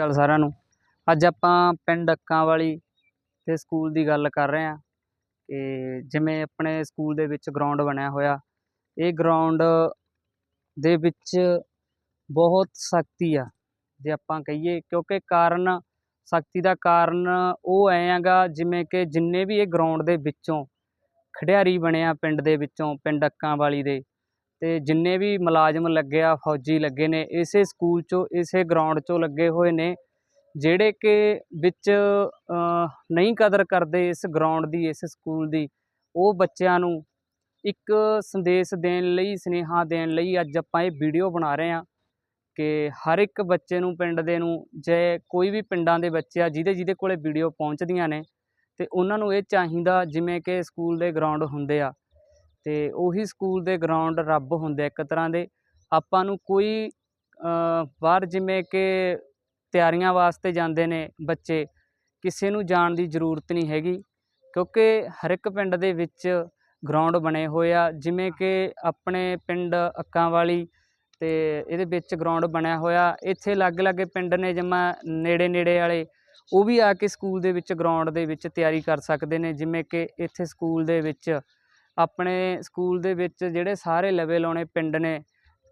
ਅਕਾਲ ਸਾਰਿਆਂ ਨੂੰ। ਅੱਜ ਆਪਾਂ ਪਿੰਡ ਅੱਕਾਂ ਵਾਲੀ ਤੇ ਸਕੂਲ ਦੀ ਗੱਲ ਕਰ ਰਹੇ ਹਾਂ ਕਿ ਜਿਵੇਂ ਆਪਣੇ ਸਕੂਲ ਦੇ ਵਿੱਚ ਗਰਾਊਂਡ ਬਣਿਆ ਹੋਇਆ। ਇਹ ਗਰਾਊਂਡ ਦੇ ਵਿੱਚ ਬਹੁਤ ਸਖਤੀ ਆ, ਜੇ ਆਪਾਂ ਕਹੀਏ, ਕਿਉਂਕਿ ਕਾਰਨ, ਸਖਤੀ ਦਾ ਕਾਰਨ ਉਹ ਐਂ ਹੈਗਾ ਜਿਵੇਂ ਕਿ ਜਿੰਨੇ ਵੀ ਇਹ ਗਰਾਊਂਡ ਦੇ ਵਿੱਚੋਂ ਖਿਡਾਰੀ ਬਣਿਆ ਪਿੰਡ ਦੇ ਵਿੱਚੋਂ, ਪਿੰਡ ਅੱਕਾਂ ਵਾਲੀ ਦੇ ਤੇ ਜਿੰਨੇ ਵੀ ਮੁਲਾਜ਼ਮ ਲੱਗੇ ਆ, ਫੌਜੀ ਲੱਗੇ ਨੇ, ਇਸੇ ਸਕੂਲ 'ਚੋਂ, ਇਸੇ ਗਰਾਊਂਡ 'ਚੋਂ ਲੱਗੇ ਹੋਏ ਨੇ, ਜਿਹੜੇ ਕਿ ਵਿੱਚ ਨਹੀਂ ਕਦਰ ਕਰਦੇ ਇਸ ਗਰਾਊਂਡ ਦੀ, ਇਸ ਸਕੂਲ ਦੀ, ਉਹ ਬੱਚਿਆਂ ਨੂੰ ਇੱਕ ਸੰਦੇਸ਼ ਦੇਣ ਲਈ, ਸੁਨੇਹਾ ਦੇਣ ਲਈ ਅੱਜ ਆਪਾਂ ਇਹ ਵੀਡੀਓ ਬਣਾ ਰਹੇ ਹਾਂ ਕਿ ਹਰ ਇੱਕ ਬੱਚੇ ਨੂੰ, ਪਿੰਡ ਦੇ ਨੂੰ, ਜੇ ਕੋਈ ਵੀ ਪਿੰਡਾਂ ਦੇ ਬੱਚੇ ਆ, ਜਿਹਦੇ ਜਿਹਦੇ ਕੋਲੇ ਵੀਡੀਓ ਪਹੁੰਚਦੀਆਂ ਨੇ, ਤੇ ਉਹਨਾਂ ਨੂੰ ਇਹ ਚਾਹੀਦਾ ਜਿਵੇਂ ਕਿ ਸਕੂਲ ਦੇ ਗਰਾਊਂਡ ਹੁੰਦੇ ਆ। ਤੇ ਉਹੀ ਸਕੂਲ ਦੇ ਗਰਾਊਂਡ ਰੱਬ ਹੁੰਦੇ ਇੱਕ ਤਰ੍ਹਾਂ ਦੇ। ਆਪਾਂ ਨੂੰ ਕੋਈ ਬਾਹਰ ਜਿਵੇਂ ਕਿ ਤਿਆਰੀਆਂ ਵਾਸਤੇ ਜਾਂਦੇ ਨੇ ਬੱਚੇ, ਕਿਸੇ ਨੂੰ ਜਾਣ ਦੀ ਜ਼ਰੂਰਤ ਨਹੀਂ ਹੈਗੀ। ਕਿਉਂਕਿ ਹਰ ਇੱਕ ਪਿੰਡ ਦੇ ਵਿੱਚ ਗਰਾਊਂਡ ਬਣੇ ਹੋਏ ਆ, ਜਿਵੇਂ ਕਿ ਆਪਣੇ ਪਿੰਡ ਅੱਕਾਂ ਵਾਲੀ ਤੇ ਇਹਦੇ ਵਿੱਚ ਗਰਾਊਂਡ ਬਣਿਆ ਹੋਇਆ। ਇੱਥੇ ਅਲੱਗ-ਅਲੱਗ ਪਿੰਡ ਨੇ ਜਮਾ ਨੇੜੇ ਨੇੜੇ ਵਾਲੇ, ਉਹ ਵੀ ਆ ਕੇ ਸਕੂਲ ਦੇ ਵਿੱਚ ਗਰਾਊਂਡ ਦੇ ਵਿੱਚ ਤਿਆਰੀ ਕਰ ਸਕਦੇ ਨੇ। ਜਿਵੇਂ ਕਿ ਇੱਥੇ ਸਕੂਲ ਦੇ ਵਿੱਚ ਆਪਣੇ ਸਕੂਲ ਦੇ ਵਿੱਚ ਜਿਹੜੇ ਸਾਰੇ ਲਵੇ ਲਾਉਣੇ ਪਿੰਡ ਨੇ,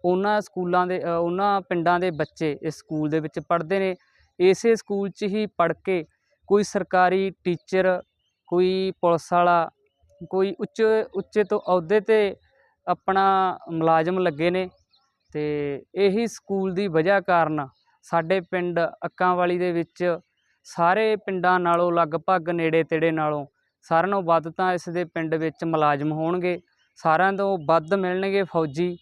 ਉਹਨਾਂ ਸਕੂਲਾਂ ਦੇ ਉਹਨਾਂ ਪਿੰਡਾਂ ਦੇ ਬੱਚੇ ਇਸ ਸਕੂਲ ਦੇ ਵਿੱਚ ਪੜ੍ਹਦੇ ਨੇ। ਇਸੇ ਸਕੂਲ 'ਚ ਹੀ ਪੜ੍ਹ ਕੇ ਕੋਈ ਸਰਕਾਰੀ ਟੀਚਰ ਕੋਈ ਪੁਲਿਸ ਵਾਲਾ, ਕੋਈ ਉੱਚ, ਉੱਚੇ ਤੋਂ ਅਹੁਦੇ ਤੇ ਆਪਣਾ ਮੁਲਾਜ਼ਮ ਲੱਗੇ ਨੇ ਤੇ ਇਹੀ ਸਕੂਲ ਦੀ ਵਜ੍ਹਾ ਕਾਰਨ ਸਾਡੇ ਪਿੰਡ ਅੱਕਾਂ ਵਾਲੀ ਦੇ ਵਿੱਚ ਸਾਰੇ ਪਿੰਡਾਂ ਨਾਲੋਂ ਲਗਭਗ ਨੇੜੇ ਤੇੜੇ ਨਾਲੋਂ ਸਾਰਿਆਂ ਨਾਲੋਂ ਵੱਧ ਤਾਂ ਇਸ ਦੇ ਪਿੰਡ ਵਿੱਚ ਮੁਲਾਜ਼ਮ ਹੋਣਗੇ। ਸਾਰਿਆਂ ਤੋਂ ਵੱਧ ਮਿਲਣਗੇ ਫੌਜੀ,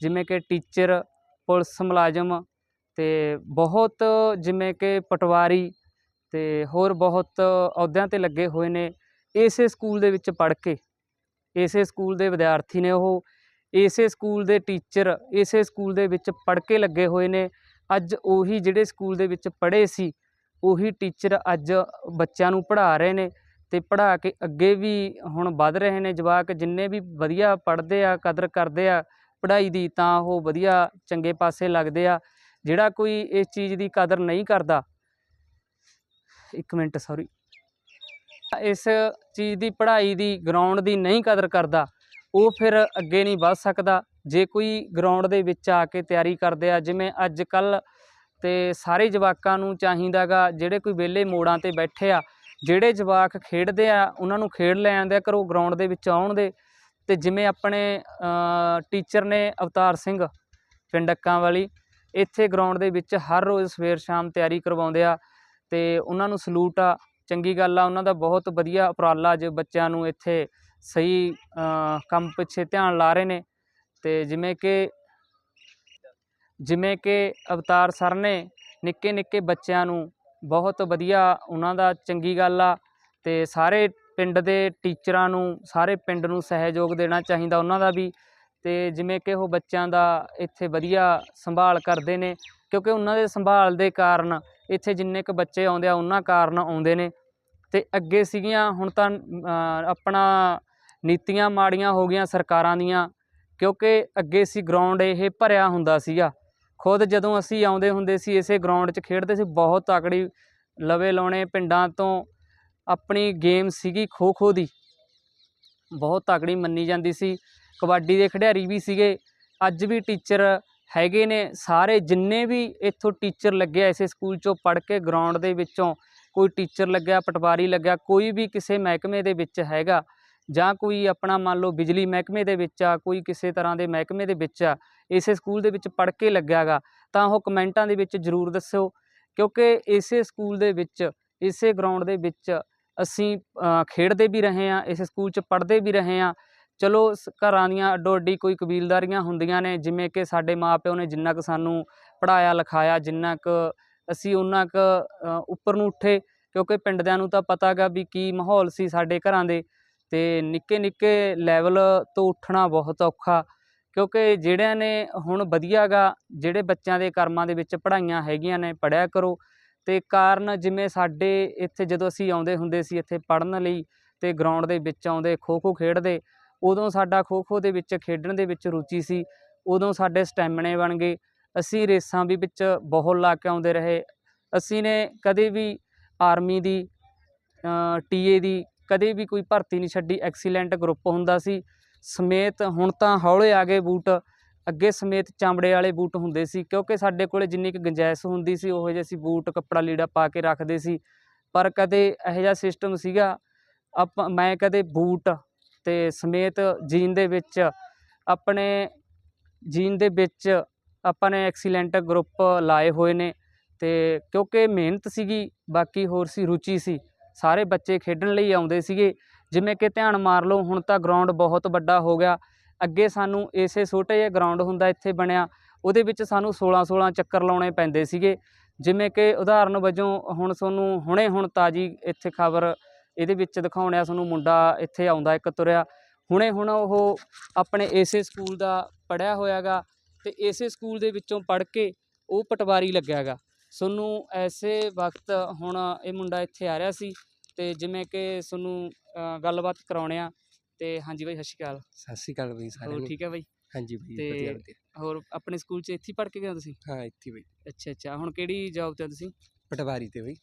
ਜਿਵੇਂ ਕਿ ਟੀਚਰ, ਪੁਲਿਸ ਮੁਲਾਜ਼ਮ ਅਤੇ ਬਹੁਤ ਜਿਵੇਂ ਕਿ ਪਟਵਾਰੀ ਅਤੇ ਹੋਰ ਬਹੁਤ ਅਹੁਦਿਆਂ ਤੇ ਲੱਗੇ ਹੋਏ ਨੇ ਇਸੇ ਸਕੂਲ ਦੇ ਵਿੱਚ ਪੜ੍ਹ ਕੇ। ਇਸੇ ਸਕੂਲ ਦੇ ਵਿਦਿਆਰਥੀ ਨੇ ਉਹ, ਇਸੇ ਸਕੂਲ ਦੇ ਟੀਚਰ, ਇਸੇ ਸਕੂਲ ਦੇ ਵਿੱਚ ਪੜ੍ਹ ਕੇ ਲੱਗੇ ਹੋਏ ਨੇ। ਅੱਜ ਉਹੀ ਜਿਹੜੇ ਸਕੂਲ ਦੇ ਵਿੱਚ ਪੜ੍ਹੇ ਸੀ, ਉਹੀ ਟੀਚਰ ਅੱਜ ਬੱਚਿਆਂ ਨੂੰ ਪੜ੍ਹਾ ਰਹੇ ਨੇ। ਅਤੇ ਪੜ੍ਹਾ ਕੇ ਅੱਗੇ ਵੀ ਹੁਣ ਵੱਧ ਰਹੇ ਨੇ ਜਵਾਕ, ਜਿੰਨੇ ਵੀ ਵਧੀਆ ਪੜ੍ਹਦੇ ਆ, ਕਦਰ ਕਰਦੇ ਆ ਪੜ੍ਹਾਈ ਦੀ, ਤਾਂ ਉਹ ਵਧੀਆ ਚੰਗੇ ਪਾਸੇ ਲੱਗਦੇ ਆ। ਜਿਹੜਾ ਕੋਈ ਇਸ ਚੀਜ਼ ਦੀ ਕਦਰ ਨਹੀਂ ਕਰਦਾ, ਇੱਕ ਮਿੰਟ ਸੌਰੀ ਇਸ ਚੀਜ਼ ਦੀ ਪੜ੍ਹਾਈ ਦੀ ਗਰਾਊਂਡ ਦੀ ਨਹੀਂ ਕਦਰ ਕਰਦਾ, ਉਹ ਫਿਰ ਅੱਗੇ ਨਹੀਂ ਵੱਧ ਸਕਦਾ। ਜੇ ਕੋਈ ਗਰਾਊਂਡ ਦੇ ਵਿੱਚ ਆ ਕੇ ਤਿਆਰੀ ਕਰਦੇ ਆ, ਜਿਵੇਂ ਅੱਜ ਕੱਲ ਤੇ ਸਾਰੇ ਜਵਾਕਾਂ ਨੂੰ ਚਾਹੀਦਾਗਾ ਜਿਹੜੇ ਕੋਈ ਵਿਹਲੇ ਮੋੜਾਂ ਤੇ ਬੈਠੇ ਆ ਜਿਹੜੇ ਜਵਾਕ ਖੇਡਦੇ ਆ, ਉਹਨਾਂ ਨੂੰ ਖੇਡ ਲੈ ਆਉਂਦੇ ਆ, ਘਰੋਂ ਗਰਾਊਂਡ ਦੇ ਵਿੱਚ ਆਉਣ ਦੇ। ਤੇ ਜਿਵੇਂ ਆਪਣੇ ਟੀਚਰ ਨੇ ਅਵਤਾਰ ਸਿੰਘ ਪਿੰਡ ਅੱਕਾਂ ਵਾਲੀ ਇੱਥੇ ਗਰਾਊਂਡ ਦੇ ਵਿੱਚ ਹਰ ਰੋਜ਼ ਸਵੇਰ ਸ਼ਾਮ ਤਿਆਰੀ ਕਰਵਾਉਂਦੇ ਆ। ਤੇ ਉਹਨਾਂ ਨੂੰ ਸਲੂਟ ਆ, ਚੰਗੀ ਗੱਲ ਆ, ਉਹਨਾਂ ਦਾ ਬਹੁਤ ਵਧੀਆ ਉਪਰਾਲਾ ਜੇ ਬੱਚਿਆਂ ਨੂੰ ਇੱਥੇ ਸਹੀ ਕੰਮ ਪਿੱਛੇ ਧਿਆਨ ਲਾ ਰਹੇ ਨੇ। ਤੇ ਜਿਵੇਂ ਕਿ ਜਿਵੇਂ ਕਿ ਅਵਤਾਰ ਸਰ ਨੇ ਨਿੱਕੇ ਨਿੱਕੇ ਬੱਚਿਆਂ ਨੂੰ ਬਹੁਤ ਵਧੀਆ ਉਹਨਾਂ ਦਾ, ਚੰਗੀ ਗੱਲ ਆ। ਤੇ ਸਾਰੇ ਪਿੰਡ ਦੇ ਟੀਚਰਾਂ ਨੂੰ, ਸਾਰੇ ਪਿੰਡ ਨੂੰ ਸਹਿਯੋਗ ਦੇਣਾ ਚਾਹੀਦਾ ਉਹਨਾਂ ਦਾ ਵੀ। ਤੇ ਜਿਵੇਂ ਕਿ ਉਹ ਬੱਚਿਆਂ ਦਾ ਇੱਥੇ ਵਧੀਆ ਸੰਭਾਲ ਕਰਦੇ ਨੇ, ਕਿਉਂਕਿ ਉਹਨਾਂ ਦੇ ਸੰਭਾਲ ਦੇ ਕਾਰਨ ਇੱਥੇ ਜਿੰਨੇ ਕੁ ਬੱਚੇ ਆਉਂਦੇ ਆ, ਉਹਨਾਂ ਕਾਰਨ ਆਉਂਦੇ ਨੇ। ਤੇ ਅੱਗੇ ਸੀਗੀਆਂ, ਹੁਣ ਤਾਂ ਆਪਣਾ ਨੀਤੀਆਂ ਮਾੜੀਆਂ ਹੋ ਗਈਆਂ ਸਰਕਾਰਾਂ ਦੀਆਂ, ਕਿਉਂਕਿ ਅੱਗੇ ਸੀ ਗਰਾਊਂਡ ਇਹ ਭਰਿਆ ਹੁੰਦਾ ਸੀਗਾ। ਖੁਦ ਜਦੋਂ ਅਸੀਂ ਆਉਂਦੇ ਹੁੰਦੇ ਸੀ ਇਸੇ ਗਰਾਊਂਡ 'ਚ ਖੇਡਦੇ ਸੀ, ਬਹੁਤ ਤਕੜੀ ਲਵੇ ਲਾਉਣੇ ਪਿੰਡਾਂ ਤੋਂ ਆਪਣੀ ਗੇਮ ਸੀਗੀ ਖੋ ਖੋ ਦੀ। ਬਹੁਤ ਤਕੜੀ ਮੰਨੀ ਜਾਂਦੀ ਸੀ। ਕਬੱਡੀ ਦੇ ਖਿਡਾਰੀ ਵੀ ਸੀਗੇ। ਅੱਜ ਵੀ ਟੀਚਰ ਹੈਗੇ ਨੇ। ਸਾਰੇ ਜਿੰਨੇ ਵੀ ਇੱਥੋਂ ਟੀਚਰ ਲੱਗਿਆ ਇਸੇ ਸਕੂਲ 'ਚੋਂ ਪੜ੍ਹ ਕੇ ਗਰਾਊਂਡ ਦੇ ਵਿੱਚੋਂ ਕੋਈ ਟੀਚਰ ਲੱਗਿਆ, ਪਟਵਾਰੀ ਲੱਗਿਆ, ਕੋਈ ਵੀ ਕਿਸੇ ਮਹਿਕਮੇ ਦੇ ਵਿੱਚ ਹੈਗਾ ਜਾਂ ਕੋਈ ਆਪਣਾ ਮੰਨ ਲਓ ਬਿਜਲੀ ਮਹਿਕਮੇ ਦੇ ਵਿੱਚ ਆ, ਕੋਈ ਕਿਸੇ ਤਰ੍ਹਾਂ ਦੇ ਮਹਿਕਮੇ ਦੇ ਵਿੱਚ ਆ, ਇਸੇ ਸਕੂਲ ਦੇ ਵਿੱਚ ਪੜ੍ਹ ਕੇ ਲੱਗਿਆਗਾ ਤਾਂ ਉਹ ਕਮੈਂਟਾਂ ਦੇ ਵਿੱਚ ਜ਼ਰੂਰ ਦੱਸਿਓ। ਕਿਉਂਕਿ ਇਸੇ ਸਕੂਲ ਦੇ ਵਿੱਚ, ਇਸੇ ਗਰਾਊਂਡ ਦੇ ਵਿੱਚ ਅਸੀਂ ਖੇਡਦੇ ਵੀ ਰਹੇ ਹਾਂ, ਇਸ ਸਕੂਲ 'ਚ ਪੜ੍ਹਦੇ ਵੀ ਰਹੇ ਹਾਂ। ਚਲੋ ਸ- ਘਰਾਂ ਦੀਆਂ ਅੱਡੋ ਅੱਡੀ ਕੋਈ ਕਬੀਲਦਾਰੀਆਂ ਹੁੰਦੀਆਂ ਨੇ, ਜਿਵੇਂ ਕਿ ਸਾਡੇ ਮਾਪਿਓ ਨੇ ਜਿੰਨਾ ਕੁ ਸਾਨੂੰ ਪੜ੍ਹਾਇਆ, ਲਿਖਾਇਆ, ਜਿੰਨਾ ਕੁ ਅਸੀਂ ਉਹਨਾਂ ਕੁ ਉੱਪਰ ਨੂੰ ਉੱਠੇ, ਕਿਉਂਕਿ ਪਿੰਡਦਿਆਂ ਨੂੰ ਤਾਂ ਪਤਾ ਗਾ ਵੀ ਕੀ ਮਾਹੌਲ ਸੀ ਸਾਡੇ ਘਰਾਂ ਦੇ। ਅਤੇ ਨਿੱਕੇ ਨਿੱਕੇ ਲੈਵਲ ਤੋਂ ਉੱਠਣਾ ਬਹੁਤ ਔਖਾ, ਕਿਉਂਕਿ ਜਿਹੜਿਆਂ ਨੇ ਹੁਣ ਵਧੀਆ ਗਾ ਜਿਹੜੇ ਬੱਚਿਆਂ ਦੇ ਕਰਮਾਂ ਦੇ ਵਿੱਚ ਪੜ੍ਹਾਈਆਂ ਹੈਗੀਆਂ ਨੇ, ਪੜ੍ਹਿਆ ਕਰੋ। ਅਤੇ ਕਾਰਨ ਜਿਵੇਂ ਸਾਡੇ ਇੱਥੇ ਜਦੋਂ ਅਸੀਂ ਆਉਂਦੇ ਹੁੰਦੇ ਸੀ ਇੱਥੇ ਪੜ੍ਹਨ ਲਈ ਅਤੇ ਗਰਾਊਂਡ ਦੇ ਵਿੱਚ ਆਉਂਦੇ ਖੋ ਖੋ ਖੇਡਦੇ, ਉਦੋਂ ਸਾਡਾ ਖੋ ਖੋ ਦੇ ਵਿੱਚ ਖੇਡਣ ਦੇ ਵਿੱਚ ਰੁਚੀ ਸੀ, ਉਦੋਂ ਸਾਡੇ ਸਟੈਮਿਨੇ ਬਣ ਗਏ। ਅਸੀਂ ਰੇਸਾਂ ਵੀ ਵਿੱਚ ਬਹੁਤ ਲਾ ਕੇ ਆਉਂਦੇ ਰਹੇ। ਅਸੀਂ ਨੇ ਕਦੇ ਵੀ ਆਰਮੀ ਦੀ ਟੀਏ ਦੀ ਕਦੇ ਵੀ ਕੋਈ ਭਰਤੀ ਨਹੀਂ ਛੱਡੀ ਐਕਸੀਲੈਂਟ ਗਰੁੱਪ ਹੁੰਦਾ ਸੀ। ਸਮੇਤ ਹੁਣ ਤਾਂ ਹੌਲੇ ਆ ਗਏ ਬੂਟ। ਅੱਗੇ ਸਮੇਤ ਚਮੜੇ ਵਾਲੇ ਬੂਟ ਹੁੰਦੇ ਸੀ, ਕਿਉਂਕਿ ਸਾਡੇ ਕੋਲੇ ਜਿੰਨੀ ਕੁ ਗੁੰਜਾਇਸ਼ ਹੁੰਦੀ ਸੀ, ਉਹੋ ਜਿਹੇ ਅਸੀਂ ਬੂਟ, ਕੱਪੜਾ ਲੀੜਾ ਪਾ ਕੇ ਰੱਖਦੇ ਸੀ। ਪਰ ਕਦੇ ਇਹੋ ਜਿਹਾ ਸਿਸਟਮ ਸੀਗਾ, ਆਪਾਂ, ਮੈਂ ਕਦੇ ਬੂਟ ਤੇ ਸਮੇਤ ਜੀਨ ਦੇ ਵਿੱਚ, ਆਪਣੇ ਜੀਨ ਦੇ ਵਿੱਚ ਆਪਾਂ ਨੇ ਐਕਸੀਲੈਂਟ ਗਰੁੱਪ ਲਾਏ ਹੋਏ ਨੇ। ਤੇ ਕਿਉਂਕਿ ਮਿਹਨਤ ਸੀਗੀ, ਬਾਕੀ ਹੋਰ ਸੀ, ਰੁਚੀ ਸੀ। ਸਾਰੇ ਬੱਚੇ ਖੇਡਣ ਲਈ ਆਉਂਦੇ ਸੀਗੇ। ਜਿਵੇਂ ਕਿ ਧਿਆਨ ਮਾਰ ਲਓ, ਹੁਣ ਤਾਂ ਗਰਾਊਂਡ ਬਹੁਤ ਵੱਡਾ ਹੋ ਗਿਆ। ਅੱਗੇ ਸਾਨੂੰ ਇਸੇ ਛੋਟੇ ਜਿਹੇ ਗਰਾਊਂਡ ਹੁੰਦਾ ਇੱਥੇ ਬਣਿਆ, ਉਹਦੇ ਵਿੱਚ ਸਾਨੂੰ 16 16 ਚੱਕਰ ਲਾਉਣੇ ਪੈਂਦੇ ਸੀਗੇ। ਜਿਵੇਂ ਕਿ ਉਦਾਹਰਨ ਵਜੋਂ ਹੁਣ ਤੁਹਾਨੂੰ ਹੁਣੇ ਹੁਣ ਤਾਜੀ ਇੱਥੇ ਖਬਰ ਇਹਦੇ ਵਿੱਚ ਦਿਖਾਉਣਿਆ ਤੁਹਾਨੂੰ ਮੁੰਡਾ ਇੱਥੇ ਆਉਂਦਾ, ਇੱਕ ਤੁਰਿਆ। ਹੁਣੇ ਹੁਣ ਉਹ ਆਪਣੇ ਇਸੇ ਸਕੂਲ ਦਾ ਪੜਿਆ ਹੋਇਆਗਾ ਤੇ ਇਸੇ ਸਕੂਲ ਦੇ ਵਿੱਚੋਂ ਪੜ੍ਹ ਕੇ ਉਹ ਪਟਵਾਰੀ ਲੱਗਿਆਗਾ। ਤੁਹਾਨੂੰ ਐਸੇ ਵਕਤ ਹੁਣ ਇਹ ਮੁੰਡਾ ਇੱਥੇ ਆ ਰਿਹਾ ਸੀ ਤੇ ਜਿਵੇਂ ਕਿ ਤੁਹਾਨੂੰ ਗੱਲਬਾਤ ਕਰਾਉਣੇ ਆ। ਤੇ ਹਾਂਜੀ ਬਾਈ ਸਤਿ ਸ਼੍ਰੀ ਅਕਾਲ। ਸਤਿ ਸ਼੍ਰੀ ਅਕਾਲ ਬਈ ਸਾਰਿਆਂ ਹੋਰ ਨੂੰ ਠੀਕ ਹੈ ਬਾਈ? ਹਾਂਜੀ ਬਈ ਤੇ- ਵਧੀਆ ਵਧੀਆ। ਹੋਰ ਆਪਣੇ ਸਕੂਲ 'ਚ ਇੱਥੇ ਪੜ੍ਹ ਕੇ ਗਏ ਹੋ ਤੁਸੀਂ? ਹਾਂ ਇੱਥੇ ਬਈ। ਅੱਛਾ ਅੱਛਾ। ਹੁਣ ਕਿਹੜੀ ਜੌਬ ਤੇ ਹੋ ਤੁਸੀਂ? ਪਟਵਾਰੀ ਤੇ ਬਈ।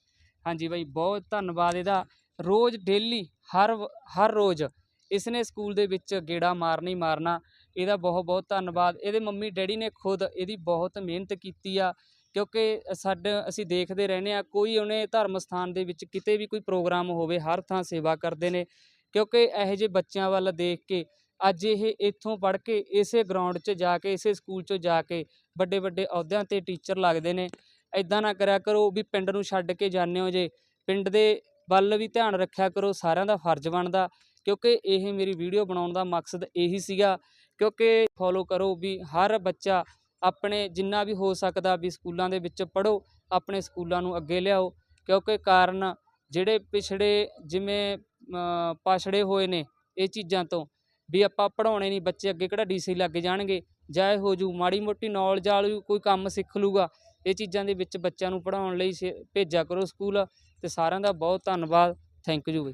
ਹਾਂਜੀ ਬਾਈ ਬਹੁਤ ਧੰਨਵਾਦ ਇਹਦਾ। ਰੋਜ਼ ਡੇਲੀ ਹਰ ਵ- ਹਰ ਰੋਜ਼ ਇਸਨੇ ਸਕੂਲ ਦੇ ਵਿੱਚ ਗੇੜਾ ਮਾਰਨਾ ਮਾਰਨਾ। ਇਹਦਾ ਬਹੁਤ ਬਹੁਤ ਧੰਨਵਾਦ। ਇਹਦੇ ਮੰਮੀ ਡੈਡੀ ਨੇ ਖੁਦ ਇਹਦੀ ਬਹੁਤ ਮਿਹਨਤ ਕੀਤੀ ਆ। ਕਿਉਂਕਿ ਸਾਡੇ, ਅਸੀਂ ਦੇਖਦੇ ਰਹਿੰਦੇ ਆ ਕੋਈ ਉਹਨੇ ਧਰਮ ਸਥਾਨ ਦੇ ਵਿੱਚ ਕਿਤੇ ਵੀ ਕੋਈ ਪ੍ਰੋਗਰਾਮ ਹੋਵੇ, ਹਰ ਥਾਂ ਸੇਵਾ ਕਰਦੇ ਨੇ। ਕਿਉਂਕਿ ਇਹੋ ਜਿਹੇ ਬੱਚਿਆਂ ਵੱਲ ਦੇਖ ਕੇ, ਅੱਜ ਇਹ ਇੱਥੋਂ ਪੜ੍ਹ ਕੇ, ਇਸੇ ਗਰਾਊਂਡ 'ਚ ਜਾ ਕੇ, ਇਸੇ ਸਕੂਲ 'ਚੋਂ ਜਾ ਕੇ ਵੱਡੇ ਵੱਡੇ ਅਹੁਦਿਆਂ ਤੇ ਟੀਚਰ ਲੱਗਦੇ ਨੇ। ਐਦਾਂ ਨਾ ਕਰਿਆ ਕਰੋ ਵੀ ਪਿੰਡ ਨੂੰ ਛੱਡ ਕੇ ਜਾਂਦੇ ਹੋ ਜੇ। ਪਿੰਡ ਦੇ ਵੱਲ ਵੀ ਧਿਆਨ ਰੱਖਿਆ ਕਰੋ, ਸਾਰਿਆਂ ਦਾ ਫਰਜ਼ ਬਣਦਾ। ਕਿਉਂਕਿ ਇਹ ਮੇਰੀ ਵੀਡੀਓ ਬਣਾਉਣ ਦਾ ਮਕਸਦ ਇਹੀ ਸੀਗਾ। ਕਿਉਂਕਿ ਫੋਲੋ ਕਰੋ ਵੀ ਹਰ ਬੱਚਾ ਆਪਣੇ ਜਿੰਨਾ ਵੀ ਹੋ ਸਕਦਾ ਵੀ ਸਕੂਲਾਂ ਦੇ ਵਿੱਚ ਪੜ੍ਹੋ ਆਪਣੇ ਸਕੂਲਾਂ ਨੂੰ ਅੱਗੇ ਲਿਆਓ। ਕਿਉਂਕਿ ਕਾਰਨ ਜਿਹੜੇ ਪਿਛੜੇ ਜਿਵੇਂ ਅ, ਪਛੜੇ ਹੋਏ ਨੇ ਇਹ ਚੀਜ਼ਾਂ ਤੋਂ ਵੀ ਆਪਾਂ ਪੜਾਉਣੇ ਨਹੀਂ ਬੱਚੇ ਅੱਗੇ ਕਿਹੜਾ ਡੀਸੀ ਲੱਗ ਜਾਣਗੇ। ਜਾਂ ਇਹ ਹੋ ਜੂ ਮਾੜੀ ਮੋਟੀ ਨੌਲੇਜ ਵਾਲੀ ਕੋਈ ਕੰਮ ਸਿੱਖ ਲੂਗਾ ਇਹ ਚੀਜ਼ਾਂ ਦੇ ਵਿੱਚ ਬੱਚਿਆਂ ਨੂੰ ਪੜਾਉਣ ਲਈ ਸੇ- ਭੇਜਿਆ ਕਰੋ ਸਕੂਲ। ਤੇ ਸਾਰਿਆਂ ਦਾ ਬਹੁਤ ਧੰਨਵਾਦ। ਥੈਂਕ ਯੂ ਬਈ